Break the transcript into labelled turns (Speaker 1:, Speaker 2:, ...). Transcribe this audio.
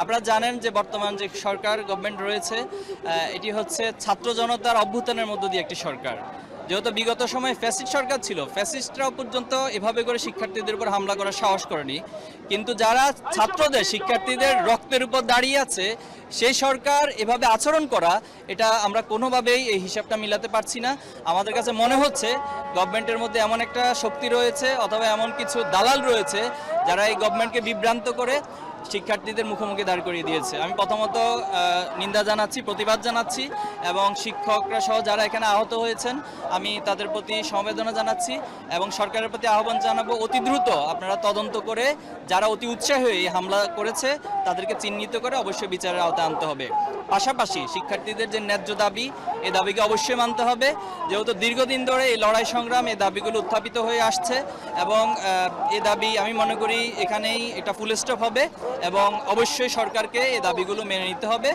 Speaker 1: আপনারা জানেন যে বর্তমান যে সরকার গভর্নমেন্ট রয়েছে এটি হচ্ছে ছাত্র জনতার অভ্যুত্থানের মধ্য দিয়ে একটি সরকার। যেহেতু বিগত সময় ফ্যাসিস্ট সরকার ছিল ফ্যাসিস্টরাও পর্যন্ত এভাবে করে শিক্ষার্থীদের উপর হামলা করার সাহস করেনি। কিন্তু যারা ছাত্রদের, শিক্ষার্থীদের রক্তের উপর দাঁড়িয়ে আছে সেই সরকার এভাবে আচরণ করা, এটা আমরা কোনোভাবেই এই হিসাবটা মিলাতে পারছি না। আমাদের কাছে মনে হচ্ছে গভর্নমেন্টের মধ্যে এমন একটা শক্তি রয়েছে অথবা এমন কিছু দালাল রয়েছে যারা এই গভর্নমেন্টকে বিভ্রান্ত করে শিক্ষার্থীদের মুখোমুখি দাঁড় করিয়ে দিয়েছে। আমি প্রথমত নিন্দা জানাচ্ছি, প্রতিবাদ জানাচ্ছি এবং শিক্ষকরা সহ যারা এখানে আহত হয়েছেন, আমি তাদের প্রতি সমবেদনা জানাচ্ছি এবং সরকারের প্রতি আহ্বান জানাব, অতি দ্রুত আপনারা তদন্ত করে, যারা অতি উৎসাহী হয়ে হামলা করেছে, তাদেরকে চিহ্নিত করে অবশ্যই বিচারের আনতে হবে। পাশাপাশি শিক্ষার্থীদের যে ন্যায্য দাবি এই দাবিকে অবশ্যই মানতে হবে। যেহেতু দীর্ঘদিন ধরে এই লড়াই সংগ্রাম এই দাবিগুলো উত্থাপিত হয়ে আসছে এবং এ দাবি আমি মনে করি এখানেই এটা ফুল স্টপ হবে এবং অবশ্যই সরকারকে এই দাবিগুলো মেনে নিতে হবে।